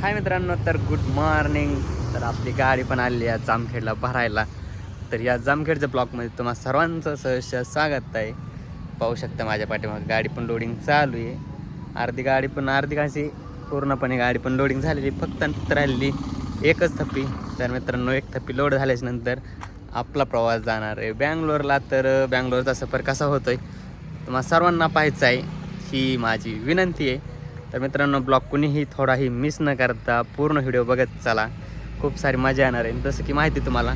हाय मित्रांनो तर good morning तर आपली गाडी पण आली आहे जामखेडला भरायला. तर या जामखेडच्या ब्लॉकमध्ये तुम्हाला सर्वांचं सहर्ष स्वागत आहे. पाहू शकता माझ्या पाठीमागे गाडी पण लोडिंग चालू आहे. अर्धी गाडी पण अर्धी कशी पूर्णपणे गाडी पण लोडिंग झालेली फक्त आणि राहिलेली एकच थप्पी. तर मित्रांनो एक थप्पी लोड झाल्याच्यानंतर आपला प्रवास जाणार आहे बँगलोरला. तर बँगलोरचा सफर कसा होतोय तुम्हाला सर्वांना पाहायचं आहे ही माझी विनंती आहे. तर मित्रांनो ब्लॉग कुणीही थोडाही मिस न करता पूर्ण व्हिडिओ बघत चला. खूप सारी मजा येणार आहे. जसं की माहिती आहे तुम्हाला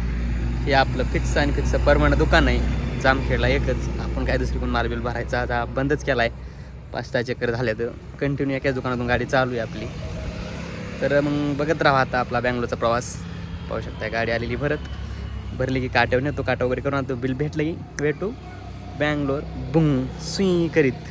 हे आपलं फिक्स आणि फिक्स परमनंट दुकान आहे. जामखेडला एकच. आपण काय दुसरी कोण मार्बिल भरायचा आता बंदच केला आहे पाच सहा चक्कर झाले तर कंटिन्यू एकाच दुकानातून गाडी चालू आहे आपली. तर मग बघत राहा आता आपला बँगलोरचा प्रवास. पाहू शकता गाडी आलेली भरत. भरली की काट्यावर नेतो. काटा वगैरे करून तो बिल भेटलं की वेटू बँगलोर बुंग सुई करीत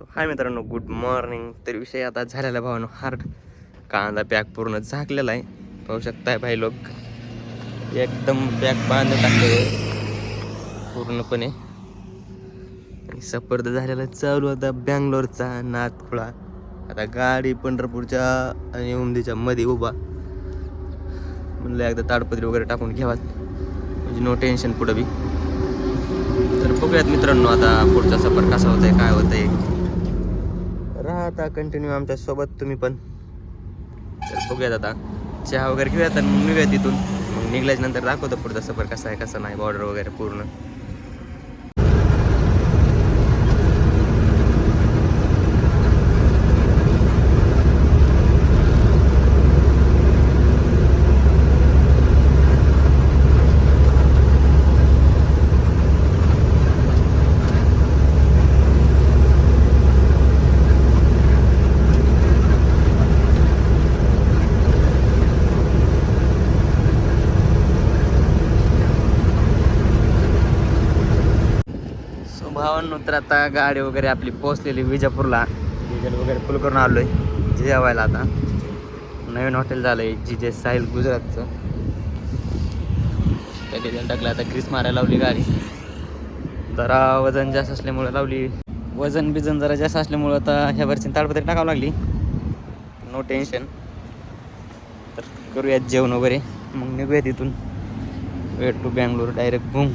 सो हाय मित्रांनो गुड मॉर्निंग तर विषय आता झालेला भावानो हार्ड कांदा पॅक पूर्ण झाकलेला आहे. पाहू शकताय भाई लोक. एकदम पॅक बांधून टाकले पूर्णपणे. आणि सपर्द झालेला चालू आता बँगलोरचा नाथखुळा आता गाडी पंढरपूरच्या आणि उमदीच्या मध्ये उभा. म्हणलं एकदा ताडपत्री वगैरे टाकून घ्यावात म्हणजे नो टेन्शन पुढं बी. तर बघूयात मित्रांनो आता पुढचा सफर कसा होत आहे काय होत आहे आता कंटिन्यू आमच्यासोबत तुम्ही पण. तर बघूयात आता. चहा वगैरे घेऊयात आणि मग निघूया तिथून. मग निघल्याच्या नंतर दाखवतो पुढचा सफर कसा आहे कसा नाही बॉर्डर वगैरे पूर्ण. सो तर आता गाडी वगैरे आपली पोहोचलेली विजापूरला. डिझेल वगैरे फुल करून आलो आहे जेवायला आता. नवीन हॉटेल झालंय जी जे साहिल गुजरातचं. त्या डिझेल टाकलं आता क्रिस मारायला लावली गाडी. जरा वजन जास्त असल्यामुळं लावली. वजन बिजन जरा जास्त असल्यामुळं आता ह्या वरची ताडपत्री टाकावं लागली. नो टेन्शन तर करूयात जेवण वगैरे. मग निघूया तिथून. Wait to Bangalore direct boom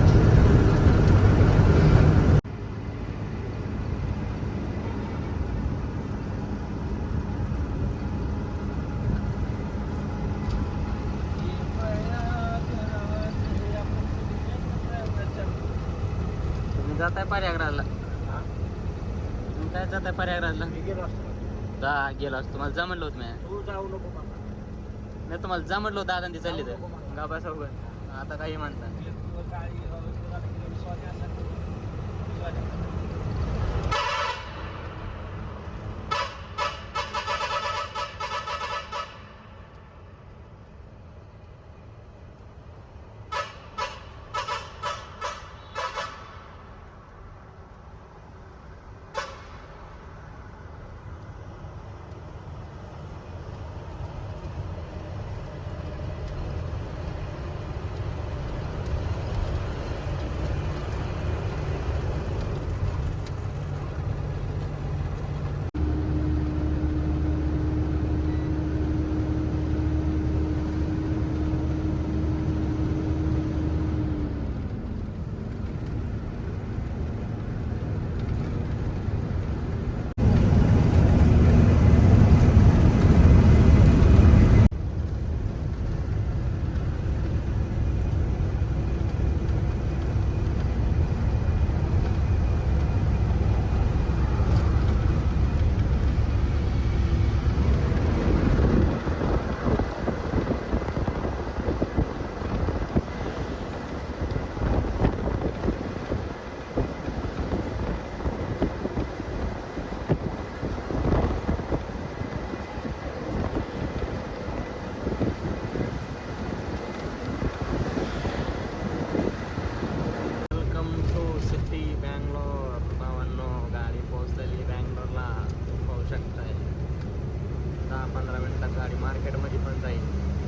तुम्ही जाताय पर्यागराजला. काय जाताय पर्यागराजला? जा गेलो असतो. तुम्हाला जा म्हणलं होतं मी तुम्हाला जा म्हणलं होतं ती चालली तर. गाबा सोबत आता काही म्हणता. गाडी मार्केटमध्ये पण जाईल.